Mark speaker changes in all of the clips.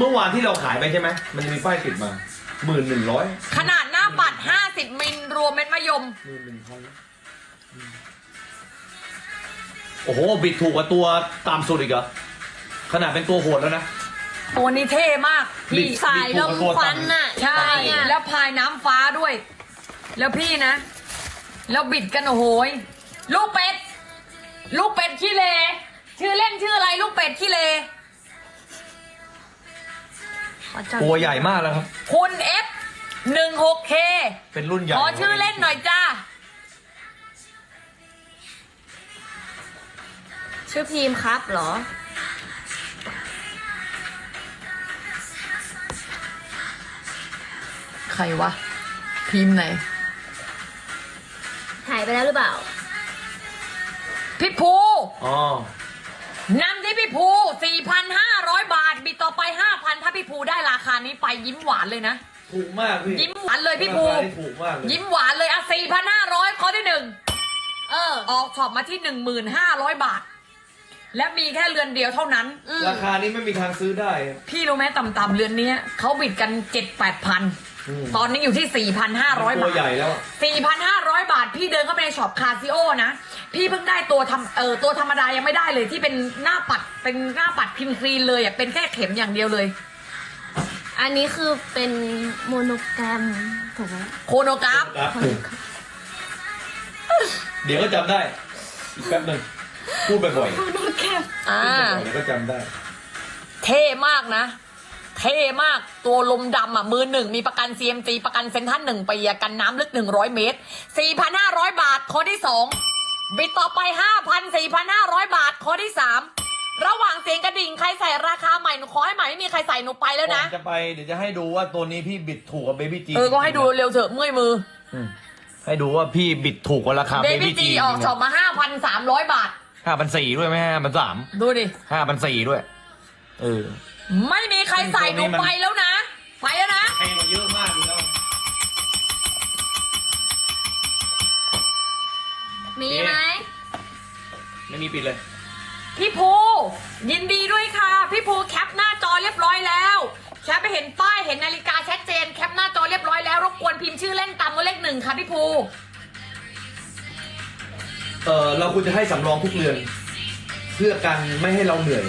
Speaker 1: เมื่อวานที่เราขายไปใช่ไหม มันจะมีป้ายติดมาหมื่นหนึ่งร้อย
Speaker 2: ขนาดหน้าปัด 50 มิลรวมเม็ดมะยม
Speaker 1: หมื่นหนึ่งพันโอ้โห บิดถูกกว่าตัวตามสุดอีกเหรอ ขนาดเป็นตัวโหดแล้วนะ
Speaker 2: ตัวนี้เท่มาก
Speaker 1: บิ
Speaker 2: พี่
Speaker 1: ด
Speaker 3: สายลมควันน่ะ
Speaker 2: ใช่
Speaker 3: เนี่ย
Speaker 2: แล้วพายน้ำฟ้าด้วย แล้วพี่นะ แล้วบิดกันโอ้โหยลูกเป็ด ลูกเป็ดขี้เล ชื่อเล่นชื่ออะไรลูกเป็ดขี้เล
Speaker 1: ตัวใหญ่มากแล้วครับ
Speaker 2: คุณเอฟหนึ่งหกเค
Speaker 1: เป็นรุ่นใหญ่
Speaker 2: ขอชื่อเล่นหน่อยจ้า
Speaker 3: ชื่อพีมครับเหรอ
Speaker 2: ใครวะพิมพ์ไหน
Speaker 3: หายไปแล้วหรือเปล่า
Speaker 2: พี่ภู
Speaker 1: อ๋อ
Speaker 2: นำที่พี่ภู4,500 บาท บิดต่อไป 5,000ถ้าพี่ภูได้ราคานี้ไปยิ้มหวานเลยนะ
Speaker 1: ถูกมากพี่
Speaker 2: ยิ้มหวานเลยพี่ภู
Speaker 1: ราคานี่ถูกมากเลย
Speaker 2: ยิ้มหวานเลยอะ4,500ข้อที่หนึ่ง
Speaker 3: เออ
Speaker 2: ออกช็อปมาที่1,500บาท และมีแค่เรือนเดียวเท่านั้น
Speaker 3: อืม
Speaker 1: ราคานี้ไม่มีทางซื้อได้
Speaker 2: พี่รู้ไหมต่ำๆเรือนเนี้ยเขาบิดกัน7-8พัน
Speaker 1: อืม
Speaker 2: ตอนนี้อยู่ที่ 4,500
Speaker 1: ตั
Speaker 2: บาวท
Speaker 1: ใหญ่แล้วอะ
Speaker 2: 4,500 บาท พี่เดินเข้าไปในช็อปคาซิโอนะ พี่เพิ่งได้ตัวทำเออตัวธรรมดายังไม่ได้เลยที่เป็นหน้าปัดเป็นหน้าปัดพิมพ์คลีนเลยอะเป็นแค่เข็มอย่างเดียวเลย
Speaker 3: อันนี้คือเป็นโมโนแกรมถูกไหม
Speaker 2: โคโนกราฟ
Speaker 1: ครับเดี๋ยวก็จำได้ อีกแป๊บหนึ่งพูดบ่อยๆ
Speaker 3: โมโนแกรม
Speaker 2: อ่า
Speaker 1: พูดบ่อยๆเดี๋ยวก็จำได้
Speaker 2: เท่มากนะ เท่มากตัวลมดำอะมือหนึ่งมีประกัน CMC ประกันเซ็นทรัลหนึ่งปีอะกันน้ำลึก 100 เมตร 4,500 บาทข้อที่ 2 บิดต่อไป 5,000 4,500 บาทข้อที่ 3 ระหว่างเสียงกระดิ่งใครใส่ราคาใหม่หนูขอให้ใหม่ไม่มีใครใส่หนูไปแล้วนะ
Speaker 1: ก่อจะไปเดี๋ยวจะให้ดูว่าตัวนี้พี่บิดถูกกับเบบี้จี
Speaker 2: เออ ก็ให้ดูเร็วเถอะเมื่อยมือ
Speaker 1: ให้ดูว่าพี่บิดถูกกว่าราคา
Speaker 2: เบ
Speaker 1: เบ
Speaker 2: บี้
Speaker 1: บี้
Speaker 2: จี
Speaker 1: จี
Speaker 2: ออกช็อปมา 5,300 บาท
Speaker 1: ห้าพันสี่ด้วยไหมห้าพันสาม
Speaker 2: ดูดิ
Speaker 1: ห้าพันสี่ด้วย เออ
Speaker 2: ไม่มีใครใส่หนูไปแล้วนะ ไปแล้วนะ
Speaker 1: ให้มาเยอะมากอยู่แล้ว
Speaker 3: มีไหม
Speaker 1: ไม่มีปิดเลย
Speaker 2: พี่ภูยินดีด้วยค่ะ พี่ภูแคปหน้าจอเรียบร้อยแล้วแคปไปเห็นป้ายเห็นนาฬิกาชัดเจนแคปหน้าจอเรียบร้อยแล้วรบกวนพิมพ์ชื่อเล่นตามตัวเลขหนึ่งค่ะพี่ภู
Speaker 1: เออเราควรจะให้สำรองทุกเรือน เพื่อกันไม่ให้เราเหนื่อย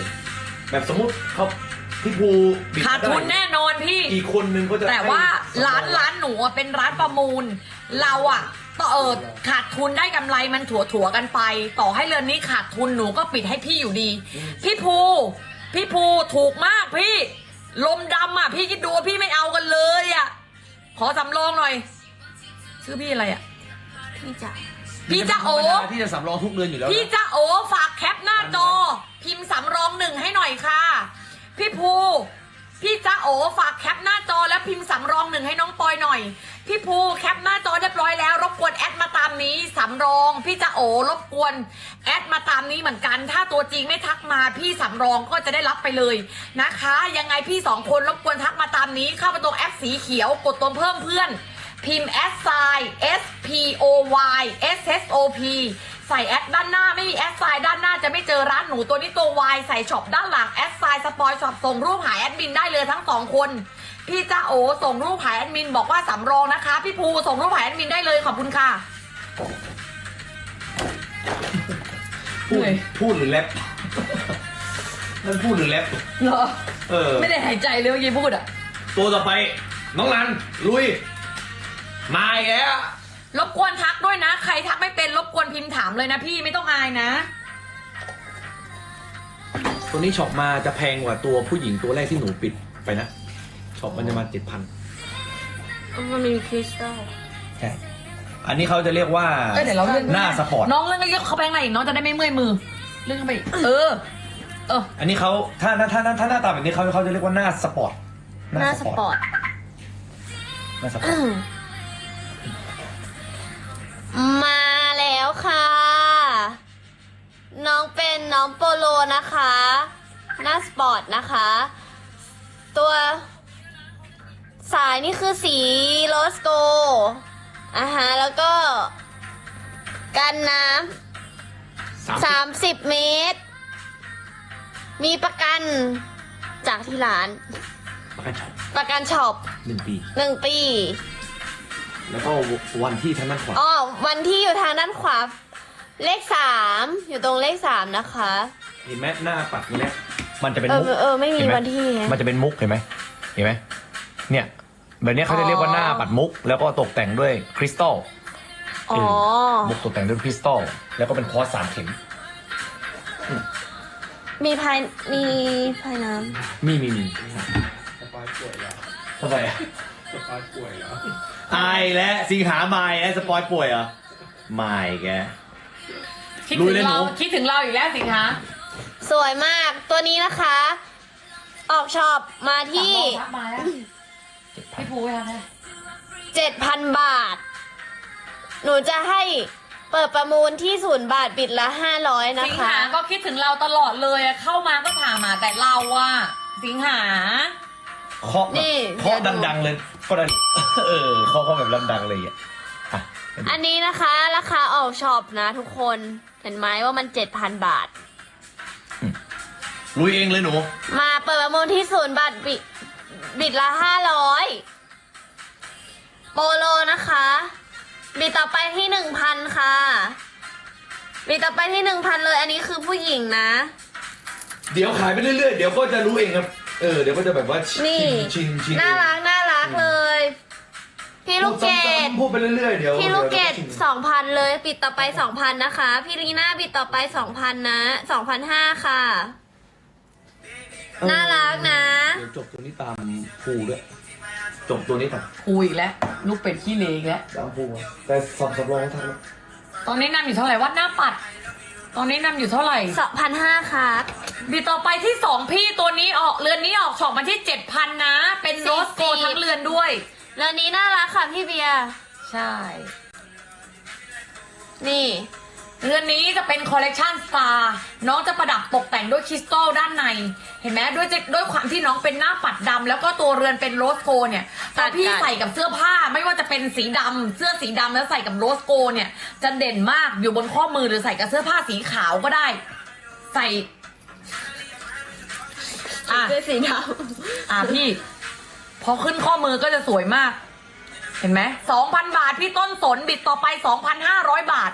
Speaker 1: แบบสมมติเขา พี่ภูบิด
Speaker 2: ขาดทุนแน่นอนพี่
Speaker 1: อีกคนนึงก็จะ
Speaker 2: แต่ว่า
Speaker 1: ให้สำอง
Speaker 2: ร้านร้านหนูอะเป็นร้านประมูล เราอะต่อเออขาดทุนได้กำไรมันถั่วถั่วๆกันไป ต่อให้เรือนนี้ขาดทุนหนูก็ปิดให้พี่อยู่ดี พี่ภู พี่ภูถูกมากพี่ ลมดำอะพี่คิดดูว่าพี่ไม่เอากันเลยอะขอสำรองหน่อย ชื่อพี่อะไรอะ
Speaker 3: พี่จ๋า
Speaker 2: พี่จะโอ
Speaker 1: ธรรมดาที่จะสำรองทุกเรือนอยู่แล้วนะ
Speaker 2: พี่จะโอฝากแคปหน้าจอ พิมพ์สำรองหนึ่งให้หน่อยค่ะ พี่ภู พี่จะโอฝากแคปหน้าจอแล้วพิมพ์สำรองหนึ่งให้น้องปอยหน่อย พี่ภูแคปหน้าจอเรียบร้อยแล้ว รบกวนแอดมาตามนี้สำรอง พี่จะโอรบกวนแอดมาตามนี้เหมือนกัน ถ้าตัวจริงไม่ทักมาพี่สำรองก็จะได้รับไปเลยนะคะ ยังไงพี่สองคนรบกวนทักมาตามนี้เข้าไปตรงแอปสีเขียวกดตัวเพิ่มเพื่อน พิมพ์ S i S P O Y S S O P ใส่แอดด้านหน้าไม่มีแอดไซน์ด้านหน้าจะไม่เจอร้านหนูตัวนี้ตัว Y ใส่ช็อปด้านหลังแอดไซน์สปอยช็อปส่งรูปหาแอดมินได้เลยทั้งสองคนพี่จ้าโอส่งรูปหาแอดมินบอกว่าสำรองนะคะ พี่ภูส่งรูปหาแอดมินได้เลยขอบคุณค่ะ
Speaker 1: พูดพูดหรือแรปนั่นพูดหรือแรป
Speaker 2: เหรอ
Speaker 1: เออ
Speaker 2: ไม่ได้หายใจเลยเมื่อกี้พูดอะ
Speaker 1: ตัวต่อไป น้องรันลุยมาอีกแล้ว
Speaker 2: รบกวนทักด้วยนะ ใครทักไม่เป็นรบกวนพิมพ์ถามเลยนะพี่ไม่ต้องอายนะ
Speaker 1: ตัวนี้ช็อปมาจะแพงกว่าตัวผู้หญิงตัวแรกที่หนูปิดไปนะช็อปมันจะมาเจ็ดพัน
Speaker 3: มันมีคริสตัล
Speaker 1: ใช่อันนี้เขาจะเรียกว่า
Speaker 2: เอ้ยเดี๋ยวเราเลื่อน
Speaker 1: หน้าสปอร์ต
Speaker 2: น้องเลื่อนก็เยอะเข้าไปข้างในอีกน้องจะได้ไม่เมื่อยมือเลื่อนเข้าไปอีกเออ เออ
Speaker 1: อันนี้เขาถ้าถ้าถ้าถ้าหน้าตาแบบนี้เขาเขาจะเรียกว่าหน้าสปอร์ต
Speaker 3: หน้าสปอร์ต
Speaker 1: หน้าสปอร์ต
Speaker 3: มาแล้วค่ะ น้องเป็นน้องโปโลนะคะ หน้าสปอร์ตนะคะ ตัวสายนี่คือสีโรสโกอ่าฮะแล้วก็ กันน้ำ
Speaker 1: สามสิบ
Speaker 3: 30เมตร มีประกันจากที่ร้าน
Speaker 1: ประกันช็อป
Speaker 3: ประกันช็อป
Speaker 1: หนึ่งปี
Speaker 3: หนึ่งปี
Speaker 1: แล้วก็วันที่ทางด้านขวา
Speaker 3: อ๋อวันที่อยู่ทางด้านขวา เลขสามอยู่ตรงเลขสามนะคะ
Speaker 1: เห็นไหมหน้าปัดนี่แหละมันจะเป็น
Speaker 3: เออ
Speaker 1: มุก
Speaker 3: เออไม่มี
Speaker 1: เห็นไห
Speaker 3: วันที่ฮะ
Speaker 1: มันจะเป็นมุกเห็นไหมเห็นไหมเนี่ย แบบเนี้ยเขาจะเรียกว่าหน้าปัดมุก แล้วก็ตกแต่งด้วยคริสตัล
Speaker 3: อ๋อ
Speaker 1: มุกตกแต่งด้วยคริสตัลแล้วก็เป็นคอร์สสามเข็ม
Speaker 3: มีภายมีภายน้
Speaker 1: มีมีมี
Speaker 4: สปายป่วยแล้ว
Speaker 1: ทำไมอะ
Speaker 4: สปายป่วยแล้ว
Speaker 1: ไอและสิงหาไม่ไอสปอยป่วยเหรอไม่แก
Speaker 2: คิด
Speaker 1: ลุ
Speaker 2: ถึ
Speaker 1: ย
Speaker 2: ง
Speaker 1: เลย
Speaker 2: เรา
Speaker 1: หนู
Speaker 2: คิดถึงเราอีกแล้วสิคะำ
Speaker 3: สวยมากตัวนี้นะคะ ออกช็อปมาที่
Speaker 2: สามโมงเช้ามาแล้วพี่ภูไปทำอะไร
Speaker 3: 7,000 บาท หนูจะให้เปิดประมูลที่ศูนย์บาทบิดละ 500 นะ
Speaker 2: สิง
Speaker 3: คะ
Speaker 2: หาก็คิดถึงเราตลอดเลยอะเข้ามาก็ถามมาแต่เราอะสิงหา
Speaker 1: เคาะแบบ
Speaker 3: นี่
Speaker 1: เคาะดังๆเลยก็ได้เออเคาะเคาะแบบดังๆเลยอะอะ
Speaker 3: อันนี้นะคะ ราคาออกช็อปนะทุกคนเห็นไหมว่ามัน7,000บาท
Speaker 1: ลุยเองเลยหนู
Speaker 3: มาเปิดประมูลที่ศูนย์บาทบิดบิดละห้าร้อยโปโลนะคะ บิดต่อไปที่หนึ่งพันค่ะ บิดต่อไปที่หนึ่งพันเลย อันนี้คือผู้หญิงนะ
Speaker 1: เดี๋ยวขายไปเรื่อยๆ เดี๋ยวก็จะรู้เองครับ เออเดี๋ยวก็จะแบบว่าชิ
Speaker 3: นี่
Speaker 1: ชินชิน
Speaker 3: น่ารักน่ารักเลย พี่ลูกเกด
Speaker 1: พูดไปเรื่อยๆเดี๋ยว
Speaker 3: พี่ลูกเกด
Speaker 1: ดี๋ยว
Speaker 3: สองพันเลยบิดต่อไปสองพันนะคะ พี่ลีน่าบิดต่อไปสองพันนะสองพันห้าค่ะ
Speaker 1: เออ
Speaker 3: น่ารักนะ
Speaker 1: เดี๋ยวจบตัวนี้ตามภูด้วยจบตัวนี้ก่อน
Speaker 2: ภูอีกแล้วลูกเป็ดขี้เหลอีกแล้ว
Speaker 1: ตามภูก่อนแต่สอบสำรองทันแล้ว
Speaker 2: ตอนนี้นำอยู่เท่าไหร่วัดหน้าปัด ตอนนี้นำอยู่เท่าไหร่
Speaker 3: สองพันห้าครับ
Speaker 2: บิดต่อไปที่สองพี่ตัวนี้ออกเรือนนี้ออกช็อปมาที่เจ็ดพันนะ เป็นโรสโกทั้งเรือนด้วย
Speaker 3: เรื่องนี้น่ารักค่ะพี่เบียร์
Speaker 2: ใช่
Speaker 3: นี่
Speaker 2: เรือนนี้จะเป็นคอลเลกชันสตาร์น้องจะประดับตกแต่งด้วยคริสตัลด้านใน เห็นไหมด้วยจะด้วยความที่น้องเป็นหน้าปัดดำแล้วก็ตัวเรือนเป็นโรสโกเนี่ยตอนพี่
Speaker 3: ตัดกัน
Speaker 2: ใส่กับเสื้อผ้าไม่ว่าจะเป็นสีดำเสื้อสีดำแล้วใส่กับโรสโกเนี่ยจะเด่นมากอยู่บนข้อมือหรือใส่กับเสื้อผ้าสีขาวก็ได้ ใส่อะ
Speaker 3: ด้วยสีด
Speaker 2: อะพี่ พอขึ้นข้อมือก็จะสวยมาก เห็นไหมสองพันบาทพี่ต้นสนบิดต่อไปสองพันห้าร้อยบาท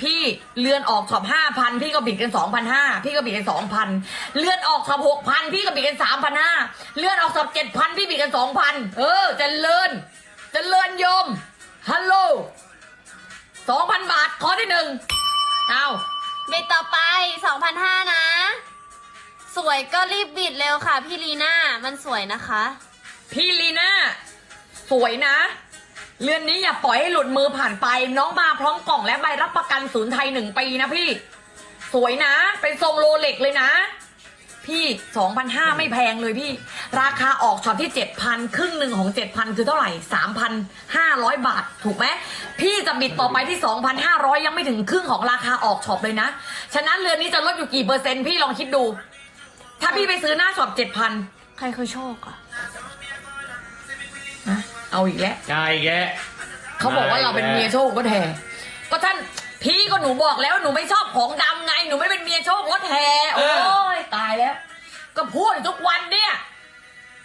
Speaker 2: พี่เลื่อนออกช็อปห้าพันพี่ก็บิดกันสองพันห้าพี่ก็บิดกันสองพันเลื่อนออกช็อปหกพันพี่ก็บิดกันสามพันห้าเลื่อนออกช็อปเจ็ดพันพี่บิดกันสองพันเออเจะเลินจะเลินโยมฮัลโหลสองพันบาทข้อที่หนึ่งเอาำ
Speaker 3: บิดต่อไป2,500นะ สวยก็รีบบิดเร็วค่ะ พี่ลีน่ามันสวยนะคะ
Speaker 2: พี่ลีน่าสวยนะ เรือนนี้อย่าปล่อยให้หลุดมือผ่านไป น้องมาพร้อมกล่องและใบรับประกันศูนย์ไทยหนึ่งปีนะพี่ สวยนะ เป็นทรงโรเล็กเลยนะ พี่สองพันห้าไม่แพงเลยพี่ ราคาออกช็อปที่เจ็ดพันครึ่งหนึ่งของเจ็ดพันคือเท่าไหร่สามพันห้าร้อยบาท ถูกไหมพี่จะบิดต่อไปที่สองพันห้าร้อยยังไม่ถึงครึ่งของราคาออกช็อปเลยนะ ฉะนั้นเรือนนี้จะลดอยู่กี่เปอร์เซ็นต์พี่ลองคิดดู ถ้าพี่ไปซื้อหน้าช็อปเจ็ดพัน
Speaker 3: ใครเขาโชคอะ
Speaker 2: เอาอีกแล้ว
Speaker 1: ใช่แก
Speaker 2: เขาบอกว่าเราเป็นเมียโชคก็แทก็ท่านพี่ก็หนูบอกแล้วหนูไม่ชอบของดำไงหนูไม่เป็นเมียโชครถแห่โอ้ยตายแล้ว ก็พูดอยู่ทุกวันเนี่ย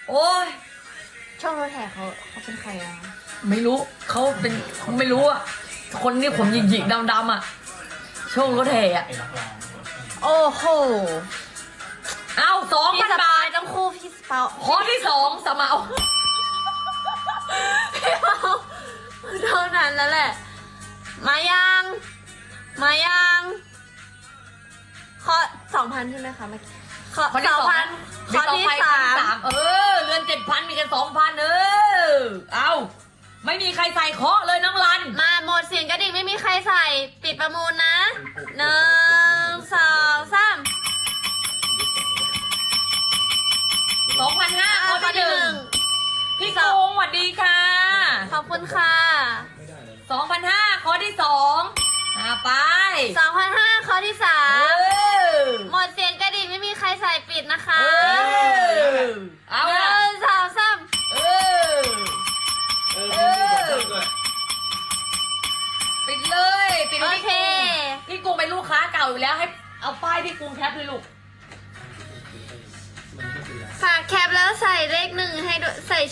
Speaker 2: โอ้ย
Speaker 3: โชครถแห่เขาเขาเป็นใครอะ
Speaker 2: ไม่รู้เขาเป็นไม่รู้อะคนที่ผมหยิกๆดำๆอะโชครถแห่อะ
Speaker 4: เป็นนักร้อง
Speaker 3: โอ้โห
Speaker 2: เอาสอง
Speaker 3: พี่
Speaker 2: พัน
Speaker 3: ส
Speaker 2: บา
Speaker 3: ปาย
Speaker 2: ท
Speaker 3: ต้องคู่พี่สปา
Speaker 2: ข้อที่สองสมา เอา
Speaker 3: พี่เปาเท่านั้นแล้วแหละ มายัง มายังข้อสองพันใช่ไหมคะเมื่อกี้ข้อ
Speaker 2: ข้อที่
Speaker 3: สอง
Speaker 2: สอง
Speaker 3: พันข้อที่
Speaker 2: ไป
Speaker 3: สาม
Speaker 2: มเออเรือนเจ็ดพันมีกันสองพันเออ เอาไม่มีใครใส่เคาะเลยน้องรัน
Speaker 3: มาหมดเสียงกระดิ่งไม่มีใครใส่ปิดประมูลนะหนึ่งสองสาม
Speaker 2: สองพันห้า
Speaker 3: อ่า
Speaker 2: ข้อที่หนึ่ง พี่กงสวัสดีค่ะ
Speaker 3: ขอบคุณค่ะ
Speaker 2: สองพันห้าข้อที่สองอ่าไป
Speaker 3: สองพันห้าข้อที่สา
Speaker 2: เอ
Speaker 3: ม
Speaker 2: อ
Speaker 3: หมดเสียงกระดิ่งไม่มีใครใส่ปิดนะคะ
Speaker 2: เออเอา
Speaker 3: ห
Speaker 2: ละ
Speaker 3: นึ่งสองสาม
Speaker 2: เออ
Speaker 1: เอ
Speaker 2: เออปิดเลยปิด
Speaker 3: โอ
Speaker 2: พี่
Speaker 3: เค
Speaker 2: กุ้งพี่กุ้งเป็นลูกค้าเก่าอยู่แล้วให้เอาป้ายพี่กุ้งแคปเลยลูก
Speaker 3: ฝากแคปแล้วใส่เลขหนึ่งให้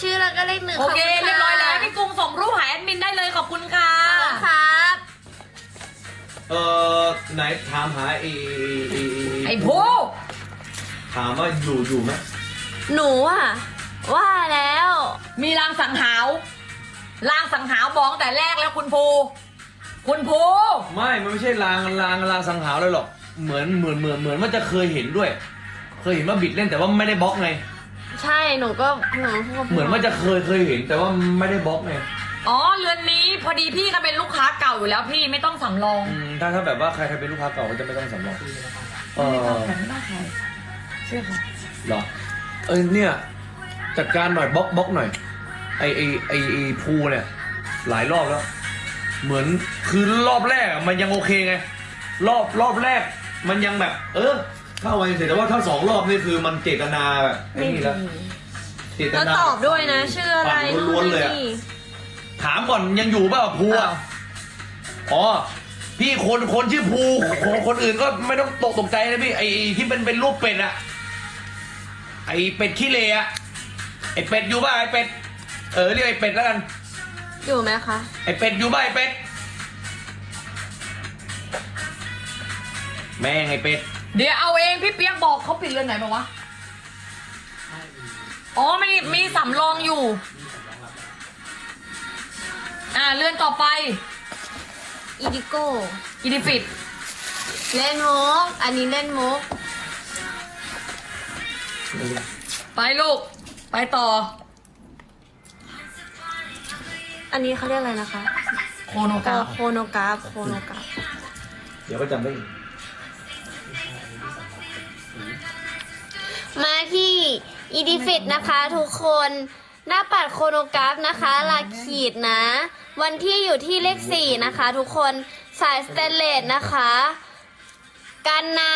Speaker 3: ชื่อแล้วก็เลขหนึ่ง
Speaker 2: โอเค
Speaker 3: ขบณะ
Speaker 2: เรียบร้อยแล้ว พี่กุ้งส่งรูปหาแอดมินได้เลยขอบคุณค่ะ
Speaker 3: ขอบคุณครับ
Speaker 1: เอ่อไหนถามหาไอ้ไอ้
Speaker 2: ไอ้ผู้
Speaker 1: ถามว่าอยู่อยู่ไหม
Speaker 3: หนูอะ ว่าแล้ว
Speaker 2: มีรางสังหาวรางสังหาวบอกแต่แรกแล้วคุณภู คุณภู
Speaker 1: ไม่ มันไม่ใช่ลางลางลางสังหารเลยหรอก เหมือนเหมือนเหมือนเหมือนว่าจะเคยเห็นด้วย เคยเห็นว่าบิดเล่นแต่ว่าไม่ได้บล็อกไง
Speaker 3: ใช่หนูก็หนูพูด
Speaker 1: เหมือนว่าจะเคยเคยเห็นแต่ว่าไม่ได้บล็อกไง
Speaker 2: อ๋อเรือนนี้พอดีพี่ก็เป็นลูกค้าเก่าอยู่แล้วพี่ไม่ต้องสำรอง
Speaker 1: อืมถ้าถ้าแบบว่าใครใครเป็นลูกค้าเก่าก็จะไม่ต้องสำรองเอ
Speaker 2: ไม่ต้อง
Speaker 1: อ
Speaker 2: แถมไม่ต้องใครเชื่อค่ะ
Speaker 1: เหรอเออเนี่ย จัดการหน่อยบล็อกบล็อกหน่อยไอไอไอไอภูเนี่ย หลายรอบแล้ว เหมือนคือรอบแรกอะมันยังโอเคไง รอบรอบแรก มันยังแบบ เออ เข้าไปเสร็จแต่ว่าถ้าสองรอบนี่คือมันเจตนาแบบไอ้นี่แล้วเจต
Speaker 3: แล้ว
Speaker 1: นา
Speaker 3: ตอบด้วยนะ ชื่ออะไร
Speaker 1: ปั่นล้วนๆเลยอะ
Speaker 3: นี่
Speaker 1: ถามก่อนยังอยู่เปล่าภูอะอ๋อพี่คนคนชื่อภูคนคนอื่นก็ไม่ต้องตกตกใจนะพี่ไอ้ที่เป็นเป็นรูปเป็ดอะไอ้เป็ดขี้เลอะไอ้เป็ดอยู่ป่ะไอ้เป็ดเออเรียกไอ้เป็ดแล้วกัน
Speaker 3: อยู่ไหมคะ
Speaker 1: ไอ้เป็ดอยู่ป่ะไอ้เป็ด แม่งไอ้เป็ด
Speaker 2: เดี๋ยวเอาเองพี่เปียกบอกเขาปิดเรือนไหนบอกวะอ๋อมีมีสำรองอยู่ อ่าเรือนต่อไป
Speaker 3: อีดิโก้
Speaker 2: อินิฟิต
Speaker 3: เล่นมุกอันนี้เล่นมุก
Speaker 2: ไปลูก ไปต่อ
Speaker 3: อันนี้เขาเรียกอะไรนะคะ
Speaker 2: โคโนกา
Speaker 3: โคโนกราฟโคโนกราฟ
Speaker 1: เดี๋ยวก็จำได้อีก
Speaker 3: มาที่อีดิฟิตนะคะทุกคนหน้าปัดโคโนกราฟนะคะหลักขีดนะ วันที่อยู่ที่เลขสี่นะคะ ทุกคนสายสเตนเลสนะคะ กันน้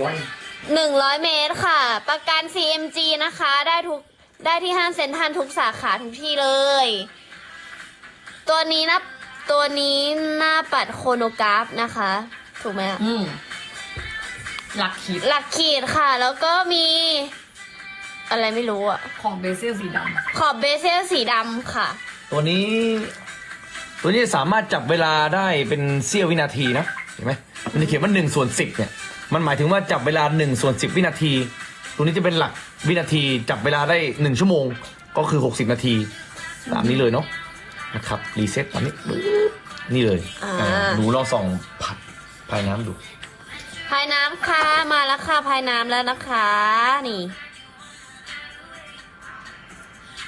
Speaker 1: ร้อยำ
Speaker 3: 100เมตรค่ะ ประกัน CMG นะคะ ได้ทุกได้ที่ห้างเซ็นทรัลทุกสาขาทุกที่เลย ตัวนี้นะตัวนี้หน้าปัดโคโนกราฟนะคะ ถูกไหมอะ
Speaker 2: อืม หลักขีด
Speaker 3: หลักขีดค่ะ แล้วก็มี อะไรไม่รู้อะ
Speaker 2: ของเบซิลสีด
Speaker 3: ขอบเบเซลสีดำค่ะ
Speaker 1: ตัวนี้ ตัวนี้สามารถจับเวลาได้เป็นเสี้ยววินาทีนะเห็นไหมมันจะเขียนว่าหนึ่งส่วนสิบเนี่ยมันหมายถึงว่าจับเวลาหนึ่งส่วนสิบวินาที ตัวนี้จะเป็นหลักวินาทีจับเวลาได้หนึ่งชั่วโมง ก็คือหกสิบนาทีตามนี้เลยเนาะนะครับรีเซ็ตตอนนี้ปึ๊บนี่เลย
Speaker 3: อ่า
Speaker 1: อ่าดูลองส่องผัดภายน้ำดู
Speaker 3: ภายน้ำค่ะมาแล้วค่ะภายน้ำแล้วนะคะนี่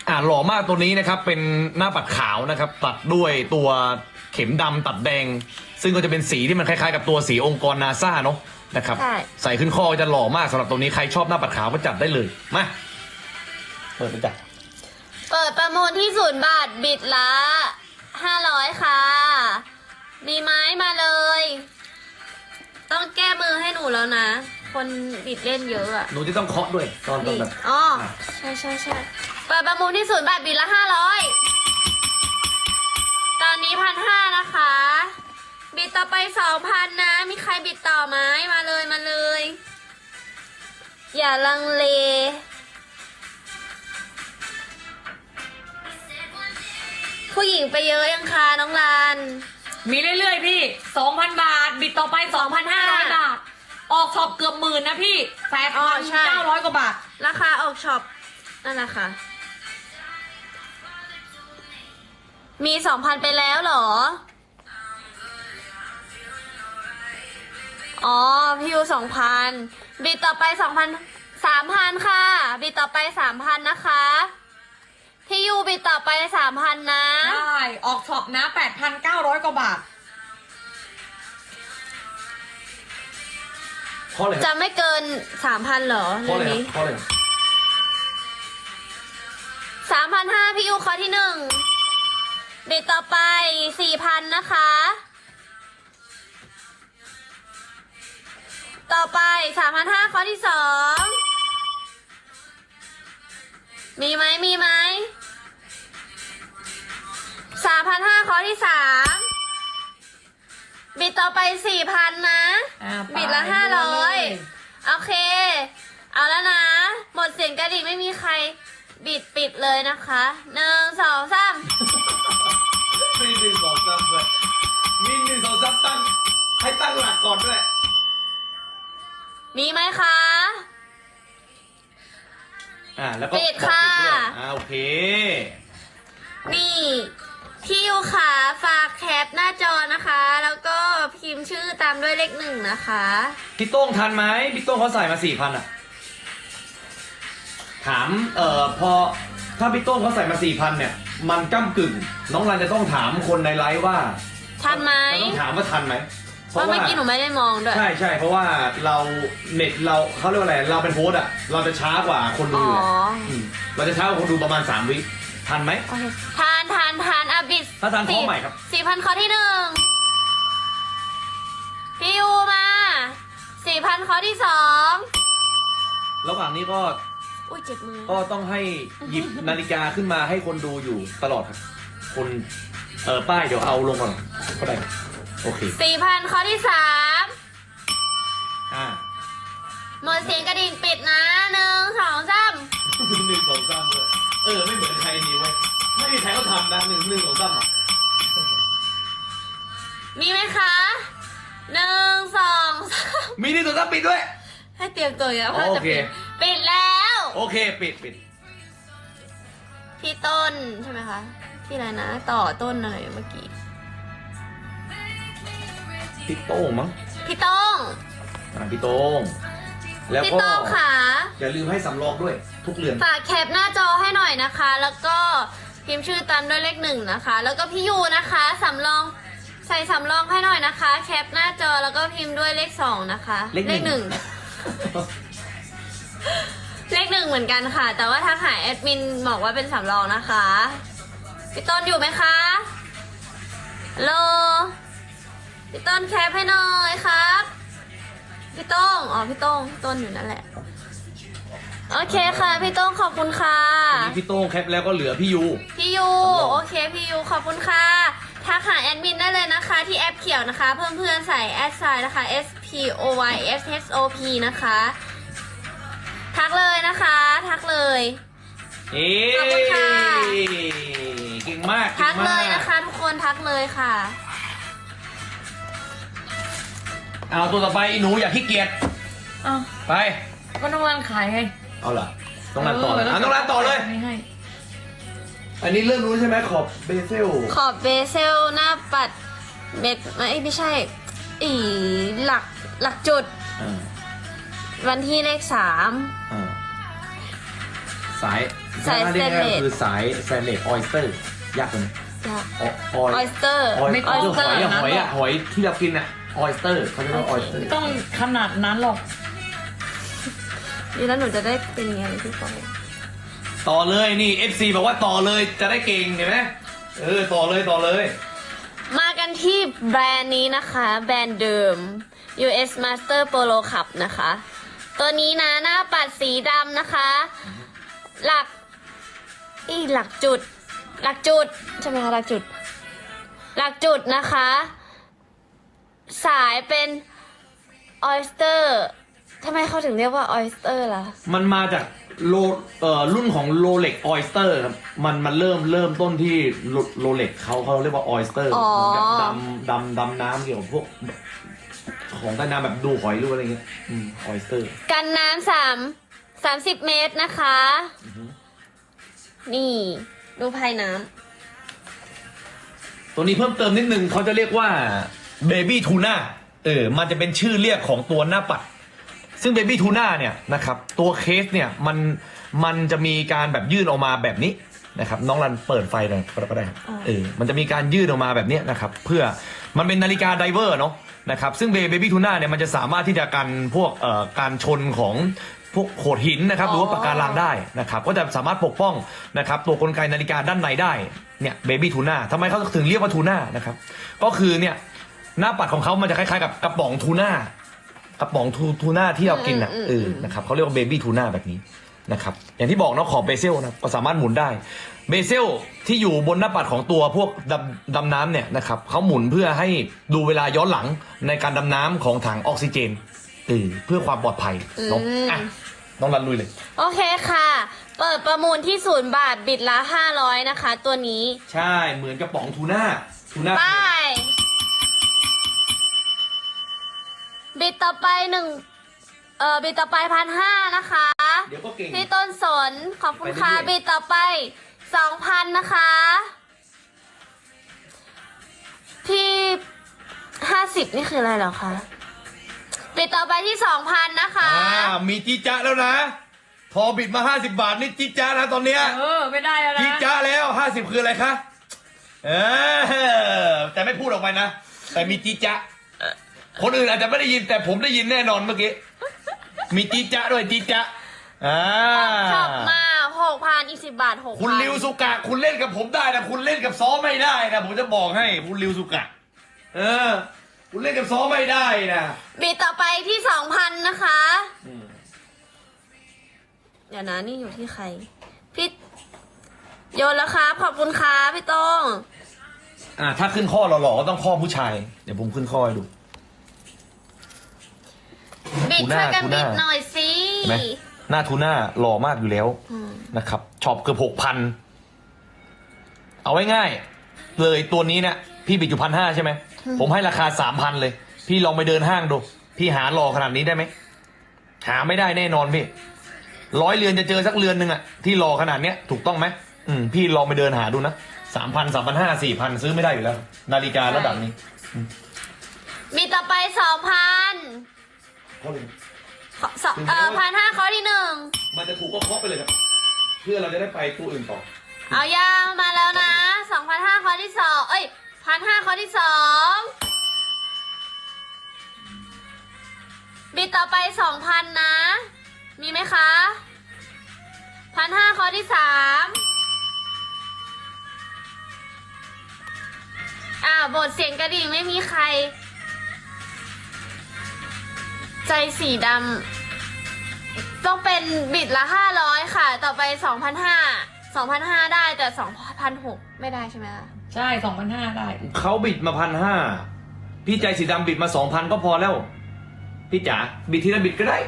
Speaker 1: อ่าหล่อมากตัวนี้นะครับเป็นหน้าปัดขาวนะครับ ตัดด้วยตัวเข็มดำตัดแดง ซึ่งก็จะเป็นสีที่มันคล้ายๆกับตัวสีองค์กรนาซาเนาะนะครับ
Speaker 3: ใช่
Speaker 1: ใส่ขึ้นข้อจะหล่อมากสำหรับตัวนี้ใครชอบหน้าปัดขาวก็จัดได้เลยมาเปิดไปจัด
Speaker 3: เปิดประมูลที่ศูนย์บาทบิดละห้าร้อยค่ะ มีไม้มาเลย ต้องแก้มือให้หนูแล้วนะ คนบิดเล่นเยอะอะ
Speaker 1: หนูจะต้องเคาะด้วยตอนตอน
Speaker 3: นี่
Speaker 1: แบบ
Speaker 3: อ๋อใช่ใช่ใช่เปิดประมูลที่ศูนย์บาทบิดละห้าร้อยตอนนี้พันห้านะคะ บิดต่อไปสองพันนะ มีใครบิดต่อไหมมาเลยมาเลย อย่าลังเลผู้หญิงไปเยอะยังคะน้องลานำ
Speaker 2: มีเรื่อยๆพี่สองพันบาท บิดต่อไปสองพันห้าร้อยบาท ออกช็อปเกือบหมื่นนะพี่แปด
Speaker 3: อ๋อ
Speaker 2: พัน
Speaker 3: ใช่
Speaker 2: เก้าร้อยกว่าบาท
Speaker 3: ราคาออกช็อปนั่นแหละค่ะ มีสองพันไปแล้วเหรอ อ๋อ พี่ยูสองพันบิดต่อไปสองพันสามพันค่ะ บิดต่อไปสามพันนะคะ พี่ยูบิดต่อไปสามพันนะ
Speaker 2: ได้ออกช็อปนะแปดพันเก้าร้อยกว่าบาท
Speaker 1: เคาะเลย
Speaker 3: จะไม่เกินสามพันเหรอ
Speaker 1: เคาะ
Speaker 3: เรื่อง
Speaker 1: เลย
Speaker 3: นี้
Speaker 1: เคาะเลย
Speaker 3: สามพันห้าพี่ยูข้อที่หนึ่งบิดต่อไปสี่พันนะคะ ต่อไปสามพันห้าข้อที่สอง มีไหมมีไหมสามพันห้าข้อที่สามบิดต่อไปสี่พันนะ
Speaker 2: อ่าไป
Speaker 3: บิดละห้าร้อย
Speaker 2: เลย
Speaker 3: โอเค เอาแล้วนะ หมดเสียงกระดิ่งไม่มีใครบิดปิดเลยนะคะหนึ่งสองสาม
Speaker 1: มีหนึ่งสองสามด้วยมีหนึ่งสองสามตั้งให้ตั้งหลักก่อนด้วย
Speaker 3: มีไหมคะ
Speaker 1: อ่าแล้วก็
Speaker 3: ปิด
Speaker 1: บอก
Speaker 3: ค่ะ
Speaker 1: ปิดด้วยอ่าโอเค
Speaker 3: นี่พี่ยูขาฝากแคปหน้าจอนะคะ แล้วก็พิมพ์ชื่อตามด้วยเลขหนึ่งนะคะ
Speaker 1: พี่โต้งทันไหมพี่โต้งเขาใส่มาสี่พันอะ ถามเอ่อพอถ้าพี่โต้งเขาใส่มาสี่พันเนี่ย มันก้ากึ่ง น้องรันจะต้องถามคนในไลฟ์ว่า
Speaker 3: ทันไหม
Speaker 1: จะต้องถามว่าทันไหม
Speaker 3: เพราะเมื่อกี้หนูไม่ได้มองด้วย
Speaker 1: ใช่ใช่เพราะว่าเราเน็ตเราเขาเรียกว่าอะไรเราเป็นโฮสต์อะเราจะช้ากว่าคนดู
Speaker 3: อ๋อ
Speaker 1: อยู่แล้วมเราจะช้ากว่าคนดูประมาณสามวิทันไหม
Speaker 3: โอเคทานทานทานอาบิด
Speaker 1: ถ้าทานข้อใหม่ครับ
Speaker 3: สี่พันข้อที่หนึ่งพี่ยูมาสี่พันข้อที่สอง
Speaker 1: ระหว่างนี้ก็
Speaker 3: อุ้ยเจ็บมือ
Speaker 1: ก็ต้องให้หยิบนาฬิกาขึ้นมาให้คนดูอยู่ตลอดครับคนเออป้ายเดี๋ยวเอาลงก่อนก็ได้ครับ โอเค
Speaker 3: สี่พันข้อที่สาม
Speaker 1: อ่า
Speaker 3: หมดเสียงกระดิ่งปิดนะหนึ่งสองสาม
Speaker 1: หนึ่งสองสามด้วยเออไม่เหมือนใครนี่เว้ยไม่มีใครเขาทำนะหนึ่งหนึ่งสองสามอะ
Speaker 3: มีไหมคะหนึ่งสองสาม
Speaker 1: มีหนึ่งสองสามปิดด้วย
Speaker 3: ให้เตรียมตัวอย่างเพื่อ
Speaker 1: โอ
Speaker 3: จะ
Speaker 1: เค
Speaker 3: ปิดปิดแล้ว
Speaker 1: โอเคปิดปิด
Speaker 3: พี่ต้นใช่ไหมคะ พี่อะไรนะ ต่อต้นอะไรเมื่อกี้
Speaker 1: พี่โต้งมั้ง
Speaker 3: พี่โต้ง
Speaker 1: อ่าพี่โต้งแล้ว
Speaker 3: พี่
Speaker 1: ก็
Speaker 3: โต้งค่ะ
Speaker 1: อย่าลืมให้สำรองด้วยทุกเรือน
Speaker 3: ฝากแคปหน้าจอให้หน่อยนะคะ แล้วก็พิมพ์ชื่อตามด้วยเลขหนึ่งนะคะ แล้วก็พี่ยูนะคะสำรองใส่สำรองให้หน่อยนะคะ แคปหน้าจอแล้วก็พิมพ์ด้วยเลขสองนะคะ
Speaker 1: เลขหนึ่ง
Speaker 3: หนึ่งเลขหนึ่งเหมือนกันค่ะ แต่ว่าทักหาแอดมินบอกว่าเป็นสำรองนะคะพี่ต้นอยู่ไหมคะฮัลโหล พี่ต้นแคปให้หน่อยครับ พี่โต้งอ๋อพี่โต้งต้นอยู่นั่นแหละ โอเคค่ะ พี่โต้งขอบคุณค่ะ
Speaker 1: วันนี้พี่โต้งแคปแล้วก็เหลือพี่ยู
Speaker 3: พี่ยู โอเค พี่ยู ขอบคุณค่ะ ทักหาแอดมินได้เลยนะคะ ที่แอปเขียวนะคะ เพื่อนเพื่อนๆใส่แอดไซน์นะคะ S P O Y S H O P นะคะ ทักเลยนะคะ ทักเลย
Speaker 1: เอ๊
Speaker 3: ขอบคุณค่ะ
Speaker 1: เก่งมาก
Speaker 3: ทัก
Speaker 1: ง
Speaker 3: เล
Speaker 1: มาย
Speaker 3: นะคะ ทุกคนทักเลยค่ะ
Speaker 1: เอาตัวต่อไปอีหนูอย่าขี้เกียจ
Speaker 2: อ้าว
Speaker 1: ไป
Speaker 2: ก็น้องรันขายไง
Speaker 1: เอาล่ะต้องรันต่อเลย
Speaker 2: เอะ
Speaker 1: ต้องรันต่อเลย
Speaker 2: ไม่ให้
Speaker 1: อันนี้เริ่มรู้ใช่ไหมขอบเบเซล
Speaker 3: ขอบเบเซลหน้าปัดเม็ดไม่ไม่ใช่ อีหลักหลักจุด
Speaker 1: อ่า
Speaker 3: วันที่เลขสาม
Speaker 1: อ่าสาย
Speaker 3: สาย
Speaker 1: ถ้เรีกง่
Speaker 3: สแตนเลส
Speaker 1: ๆคือสายสแตนเลสออยสเตอร์ยากเลย
Speaker 3: อยาก
Speaker 1: ออ
Speaker 3: ออยสเตอร์
Speaker 1: ออย
Speaker 2: ไม่
Speaker 1: หอย
Speaker 2: ต้อง
Speaker 1: อะหอยอะ
Speaker 2: ขนาดนั้นหรอก
Speaker 1: หอยที่เรากินอะ ออยสเตอร์เขาเรียกว่าออยสเตอร์
Speaker 2: ไม่ต้องขนาดนั้นหรอก
Speaker 3: นี่แล้วหนูจะได้เป็นไงพี่ปอย
Speaker 1: ต่อเลยนี่ FC บอกว่าต่อเลยจะได้เก่งเห็นไหมเออต่อเลยต่อเลย
Speaker 3: มากันที่แบรนด์นี้นะคะ แบรนด์เดิม US Master Polo Cup นะคะ ตัวนี้นะหน้าปัดสีดำนะคะ หลักอีหลักจุด หลักจุด ใช่ไหมคะหลักจุด หลักจุดนะคะ สายเป็นออยสเตอร์ทำไมเขาถึงเรียกว่าออยสเตอร์ล่ะ
Speaker 1: มันมาจากโลเอ่อรุ่นของโรเล็กออยสเตอร์ครับมันมันเริ่มเริ่มต้นที่โรเล็กเขาเขาเรียกว่าออยสเตอร์
Speaker 3: อ๋อ
Speaker 1: เหมือนกับดำดำดำน้ำเกี่ยวกับพวก ของใต้น้ำแบบดูหอยหรืออะไรเงี้ยอืมออยสเตอร์
Speaker 3: กันน้ำสามสามสิบเมตรนะคะ นี่ดูภายน้ำ
Speaker 1: ตัวนี้เพิ่มเติมนิดนึงเขาจะเรียกว่า เบบี้ทูน่าเออมันจะเป็นชื่อเรียกของตัวหน้าปัด ซึ่งเบบี้ทูน่าเนี่ยนะครับตัวเคสเนี่ยมันมันจะมีการแบบยื่นออกมาแบบนี้นะครับน้องรันเปิดไฟหน่อยก็ได้ครับ
Speaker 3: อ๋อ
Speaker 1: เออมันจะมีการยื่นออกมาแบบเนี้ยนะครับเพื่อมันเป็นนาฬิกาไดเวอร์เนาะนะครับซึ่งเบบี้ทูน่าเนี่ยมันจะสามารถที่จะกันพวกเอ่อการชนของพวกโขดหินนะครับหรือว่าปะการังได้นะครับก็จะสามารถปกป้องนะครับตัวกลไกนาฬิกาด้านในได้เนี่ยเบบี้ทูน่าทำไมเขาถึงเรียกว่าทูน่านะครับก็คือเนี่ย หน้าปัดของเขามันจะคล้ายๆกับกระป๋องทูน่ากระป๋องทูทูน่าที่เรากินอะ
Speaker 3: อืม
Speaker 1: เอ
Speaker 3: อื
Speaker 1: อ
Speaker 3: ม
Speaker 1: นะครับเขาเรียกว่าเบบี้ทูน่าแบบนี้นะครับอย่างที่บอกเนาะขอบเบเซลนะก็สามารถหมุนได้ เบเซลที่อยู่บนหน้าปัดของตัวพวกดำดำน้ำเนี่ยนะครับเขาหมุนเพื่อให้ดูเวลาย้อนหลังในการดำน้ำของถังออกซิเจนเออเพื่อความปลอดภัยเนาะ
Speaker 3: อืม
Speaker 1: อะน้องรันลุยเลย
Speaker 3: โอเคค่ะ เปิดประมูลที่ศูนย์บาทบิดละห้าร้อยนะคะ ตัวนี้
Speaker 1: ใช่เหมือนกระป๋องทูน่าทูน่า
Speaker 3: ไป
Speaker 1: เผ็ด
Speaker 3: บิดต่อ ไปหนึ่งเอ่อบิดต่อไปพันห้านะคะ
Speaker 1: เดี๋ยวก็เก่ง
Speaker 3: พี่ต้นสนขอบคุณค่ะ
Speaker 1: ไปเรื่อยๆ
Speaker 3: บิดต่อไปสองพันนะคะ พี่ห้าสิบนี่คืออะไรเหรอคะบิดต่อไปที่สองพันนะคะ
Speaker 1: อ่ามีจีจ้าแล้วนะพอบิดมาห้าสิบาทนี่จีจ้านะตอนเนี้ย
Speaker 2: เออ ไม่ได้แล้ว
Speaker 1: จี
Speaker 2: นะ
Speaker 1: จ้าแล้วห้าสิบคืออะไรคะเออแต่ไม่พูดออกไปนะ แต่มีจีจ้า คนอื่นอาจจะไม่ได้ยินแต่ผมได้ยินแน่นอนเมื่อกี้ มีจีจ้าด้วยจีจ้าอ่า
Speaker 3: ชอบมาหกพันอีกสิบบาทหก
Speaker 1: คุณริวสุกะ คุณเล่นกับผมได้นะคุณเล่นกับซ้อไม่ได้นะผมจะบอกให้คุณริวสุกะ เออ คุณเล่นกับซ้อไม่ได้นะ
Speaker 3: บิดต่อไปที่สองพันนะคะ เดี๋ยวนะนี่อยู่ที่ใคร พี่โยนแล้วครับ ขอบคุณครับพี่โต้ง
Speaker 1: อ่าถ้าขึ้นข้อหล่อๆก็ต้องข้อผู้ชาย เดี๋ยวผมขึ้นข้อให้ดู
Speaker 3: บิด
Speaker 1: ทูน่า
Speaker 3: ช่วยกัน
Speaker 1: ทู
Speaker 3: บิ
Speaker 1: น่า
Speaker 3: ดหน่อยสิ
Speaker 1: เห็นไหมหน้าทูน่าหล่อมากอยู่แล้ว
Speaker 3: อืม
Speaker 1: นะครับช็อปเกือบหกพันเอาไว้ง่ายๆเลยตัวนี้เนี่ยพี่บิดอยู่พันห้าใช่ไหมผมให้ราคาสามพันเลย พี่ลองไปเดินห้างดู พี่หาหล่อขนาดนี้ได้ไหมหาไม่ได้แน่นอนพี่ร้อยเรือนจะเจอสักเรือนหนึ่งอะที่หล่อขนาดเนี้ยถูกต้องไหมอืมพี่ลองไปเดินหาดูนะสามพันสามพันห้าสี่พันซื้อไม่ได้อยู่แล้ว นาฬิการะดับนี้
Speaker 3: บิดต่อไปสองพัน สองเอ่อพันห้าข้อที่หนึ่ง
Speaker 1: มันจะถูกก็เคาะไปเลยครับ เพื่อเราจะได้ไปตัวอื่นต่อ
Speaker 3: เอายางมาแล้วนะสองพันห้าข้อที่สองเอ้ยพันห้าข้อที่สองบิดต่อไปสองพันนะ มีไหมคะพันห้าข้อที่สามอ่าบทเสียงกระดิ่งไม่มีใคร ใจสีดำต้องเป็นบิดละห้าร้อยค่ะ ต่อไปสองพันห้าสองพันห้าได้แต่สองพันหกไม่ได้ใช่ไหมคะ
Speaker 2: ใช่สองพันห้าได้
Speaker 1: เขาบิดมาพันห้าพี่ใจสีดำบิดมาสองพันก็พอแล้ว พี่จ๋าบิดทีละบิดก็ได้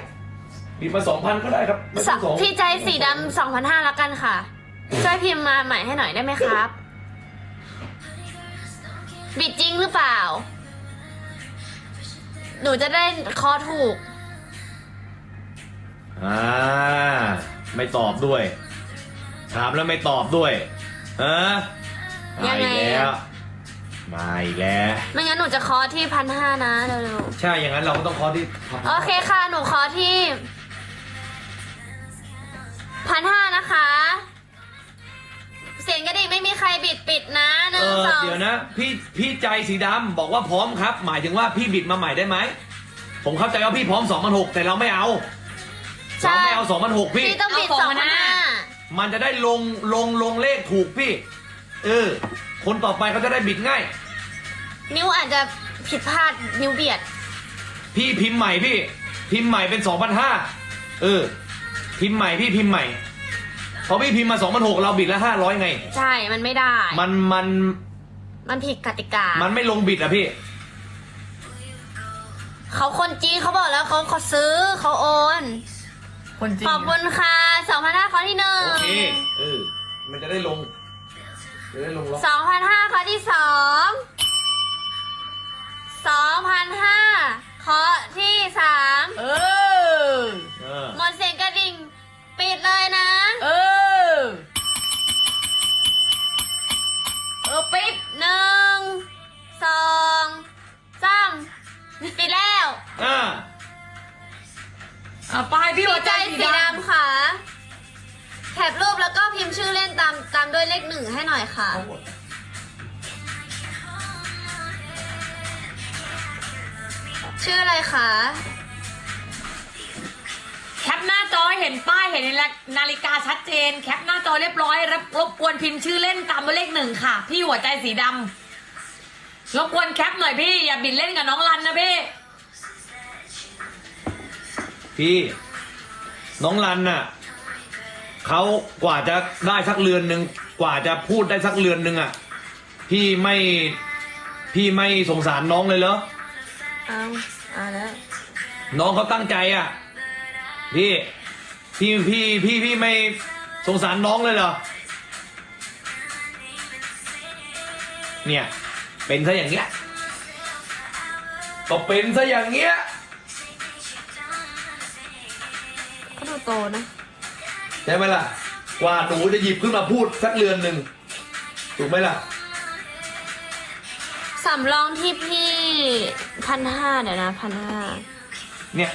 Speaker 1: บิดมาสองพันก็ได้ครับไม่ต้องสอง
Speaker 3: พี่ใจสีดำสองพันห้าแล้วกันค่ะ ช่วยพิมพ์มาใหม่ให้หน่อยได้ไหมครับ บิดจริงหรือเปล่า หนูจะได้คอถูก
Speaker 1: อ่า ไม่ตอบด้วย ถามแล้วไม่ตอบด้วย เออมาอีกแล้ว มาอีกแล้ว
Speaker 3: ไม่งั้นหนูจะคอที่พันห้านะเร็ว
Speaker 1: ใช่ อย่างนั้นเราก็ต้องคอที่
Speaker 3: ๆโอเคค่ะ หนูคอที่พันห้านะคะเสียงกระดิ่งไม่มีใครบิดปิดนะห
Speaker 1: เอ
Speaker 3: นึ่ง
Speaker 1: อ
Speaker 3: สอง
Speaker 1: เดี๋ยวนะ พี่พี่ใจสีดำบอกว่าพร้อมครับ หมายถึงว่าพี่บิดมาใหม่ได้ไหมผมเข้าใจว่าพี่พร้อมสองพันหกแต่เราไม่เอา
Speaker 3: ใช่
Speaker 1: เราไม่เอาสองพันหกพี่
Speaker 3: พี่ต้องบิด
Speaker 2: เอา
Speaker 3: ส
Speaker 2: ส
Speaker 3: อ
Speaker 2: องงพั
Speaker 3: พัน
Speaker 2: น
Speaker 3: ห้า
Speaker 2: ห้า
Speaker 1: มันจะได้ลงลงลงเลขถูกพี่ เออ คนต่อไปเขาจะได้บิดง่าย
Speaker 3: นิ้วอาจจะผิดพลาดนิ้วเบียด
Speaker 1: พี่พิมพ์ใหม่พี่ พิมพ์ใหม่เป็นสองพันห้าเออ พิมพ์ใหม่พี่พิมพ์ใหม่ พอพี่พิมพ์มาสองพันหกเราบิดละห้าร้อยไง
Speaker 3: ใช่ มันไม่ได้
Speaker 1: มันมัน
Speaker 3: มันผิดกติกา
Speaker 1: มันไม่ลงบิดอะพี่
Speaker 3: เขาคนจีนเขาบอกแล้วเขาเขาซื้อเขาโอน
Speaker 2: คนจริง
Speaker 3: ขอบคุณค่ะสองพันห้าข้อที่หนึ่ง
Speaker 1: โอเค เออ มันจะได้ลง จะได้ลงล็อก
Speaker 3: สองพันห้าข้อที่สองสองพันห้าข้อที่สาม
Speaker 2: เออ
Speaker 1: เออ
Speaker 3: หมดเสียงกระดิ่ง ปิดเลยนะ
Speaker 2: เออ เออ ปิ๊บ
Speaker 3: หนึ่งสองสามปิดแล้ว
Speaker 1: อ่า
Speaker 2: อะไปพี่หัว
Speaker 3: ใจ
Speaker 2: ใจ
Speaker 3: สี
Speaker 2: สีด
Speaker 3: ดำค่ะ แคปรูปแล้วก็พิมพ์ชื่อเล่นตามตามด้วยเลขหนึ่งให้หน่อยค่ะชื่ออะไรคะำ
Speaker 2: แคปหน้าจอให้เห็นป้ายเห็นนาฬิกาชัดเจน แคปหน้าจอเรียบร้อยรับรบกวนพิมพ์ชื่อเล่นตามด้วยเลขหนึ่งค่ะ พี่หัวใจสีดำรบกวนแคปหน่อยพี่ อย่าบิดเล่นกับน้องรันนะพี่
Speaker 1: พี่น้องรันน่ะเขากว่าจะได้สักเรือนหนึ่งกว่าจะพูดได้สักเรือนหนึ่งอะ พี่ไม่พี่ไม่สงสารน้องเลยเหรอ
Speaker 3: เอาเอาแล้ว
Speaker 1: น้องเขาตั้งใจอะ พี่ พี่พี่พี่พี่ไม่สงสารน้องเลยเหรอ เนี่ย เป็นซะอย่างเงี้ยก็เป็นซะอย่างเงี้ย
Speaker 3: ก็ดูโตนะ
Speaker 1: ใช่ไหมล่ะ กว่าหนูจะหยิบขึ้นมาพูดสักเรือนหนึ่งถูกไหมล่ะ
Speaker 3: สำรองที่พี่พันห้าเดี๋ยวนะพันห้า
Speaker 1: เนี่ย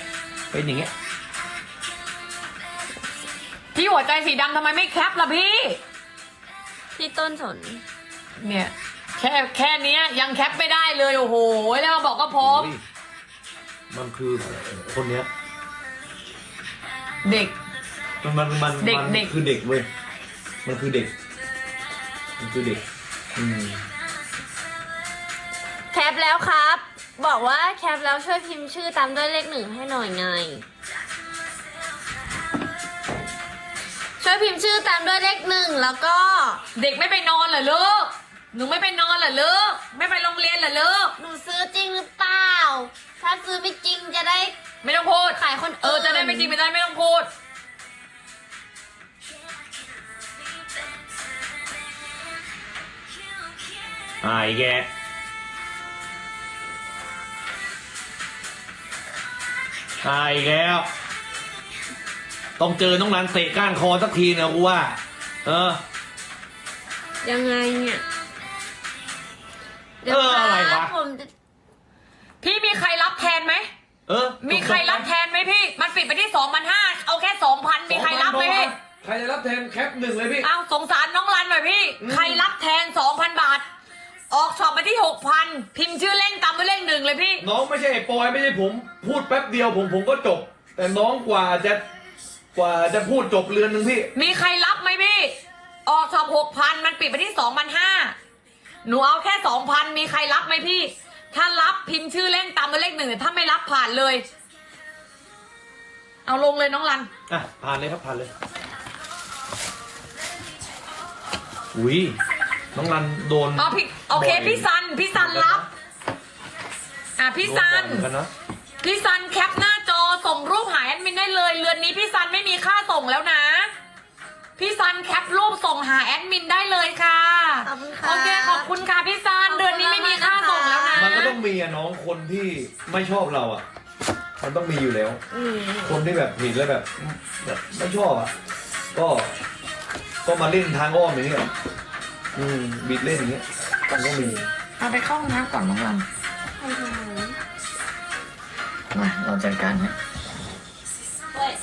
Speaker 1: เป็นอย่างเงี้ย
Speaker 2: พี่หัวใจสีดำทำไมไม่แคปล่ะพี่
Speaker 3: พี่ต้นสน
Speaker 2: เนี่ย แค่แค่เนี้ยยังแคปไม่ได้เลยโอ้โหแล้วมาบอกก็พร้อม
Speaker 1: มันคือคนเนี้ย
Speaker 2: เด็ก
Speaker 1: มันมันมัน
Speaker 2: เด็ก
Speaker 1: มัน
Speaker 2: เด็ก
Speaker 1: คือเด็กเว้ยมันคือเด็ก มันคือเด็กอืม
Speaker 3: แคปแล้วครับ บอกว่าแคปแล้วช่วยพิมพ์ชื่อตามด้วยเลขหนึ่งให้หน่อยไง ช่วยพิมพ์ชื่อตามด้วยเลขหนึ่งแล้วก็
Speaker 2: เด็กไม่ไปนอนเหรอลูก หนูไม่ไปนอนเหรอลูก ไม่ไปโรงเรียนเหรอลูก
Speaker 3: หนูซื้อจริงหรือเปล่า ถ้าซื้อไม่จริงจะได้
Speaker 2: ไม่ต้องพูด
Speaker 3: ขายคน
Speaker 2: เออจะได้ไม่จริงไม่ได้ไม่ต้องพูด
Speaker 1: อายแกอายอีกแล้ว ต้องเจอน้องนันเตะก้านคอสักทีนะกูว่า เออ
Speaker 3: ยังไงเนี่ยเดี๋ยว
Speaker 1: เอออะไรวะ
Speaker 3: ผมจะ
Speaker 2: พี่มีใครรับแทนไหม
Speaker 1: เออ
Speaker 2: มีใครรับแทนไหมพี่ มันปิดไปที่สองพันห้าเอาแค่สองพันมีใครรับไหมพี่
Speaker 1: ใครจะรับแทนแคปหนึ่งเลยพี่
Speaker 2: เอาสงสารน้องรันหน่อยพี่
Speaker 1: อืม
Speaker 2: ใครรับแทนสองพันบาท ออกช็อปไปที่หกพันพิมพ์ชื่อเล่งตามด้วยเลขหนึ่งเลยพี่
Speaker 1: น้องไม่ใช่ไอ้ปอยไม่ใช่ผม พูดแป๊บเดียวผมผมก็จบ แต่น้องกว่าจะ กว่าจะพูดจบเรือนหนึ่งพี่
Speaker 2: มีใครรับไหมพี่ ออกช็อปหกพันมันปิดไปที่สองพันห้าหนูเอาแค่สองพันมีใครรับไหมพี่ ถ้ารับพิมพ์ชื่อเล่นตามด้วยเลขหนึ่งถ้าไม่รับผ่านเลย เอาลงเลยน้องรัน
Speaker 1: อะ ผ่านเลยครับผ่านเลย อุ้ยน้องรันโดน
Speaker 2: อ๋อพี่โอเค
Speaker 1: บ่ย
Speaker 2: พี่ซัน พี่ซันรับ อะพี่ซัน
Speaker 1: โดบ่อยเหมือนกันนะ
Speaker 2: พี่ซันแคปหน้าจอส่งรูปหาแอดมินได้เลย เรือนนี้พี่ซันไม่มีค่าส่งแล้วนะ พี่ซันแคปรูปส่งหาแอดมินได้เลยค่ะ
Speaker 3: ขอบคุณค่ะ
Speaker 2: โอเคขอบคุณค่ะพี่ซันเดือนนี้ไม่มีค่าส่งแล้วนะ
Speaker 1: มันก็ต้องมีอะน้องคนที่ไม่ชอบเราอะมันต้องมีอยู่แล้ว
Speaker 3: อืม
Speaker 1: คนที่แบบเห็นแล้วแบบแบบไม่ชอบอะก็ ก็มาเล่นทางอ้อมอย่างเงี้ยอืมบิดเล่นอย่างเงี้ยมันก็มี
Speaker 2: เอาไปเข้าห้องน้ำก่อนน้องรัน 啊，又再干了。喂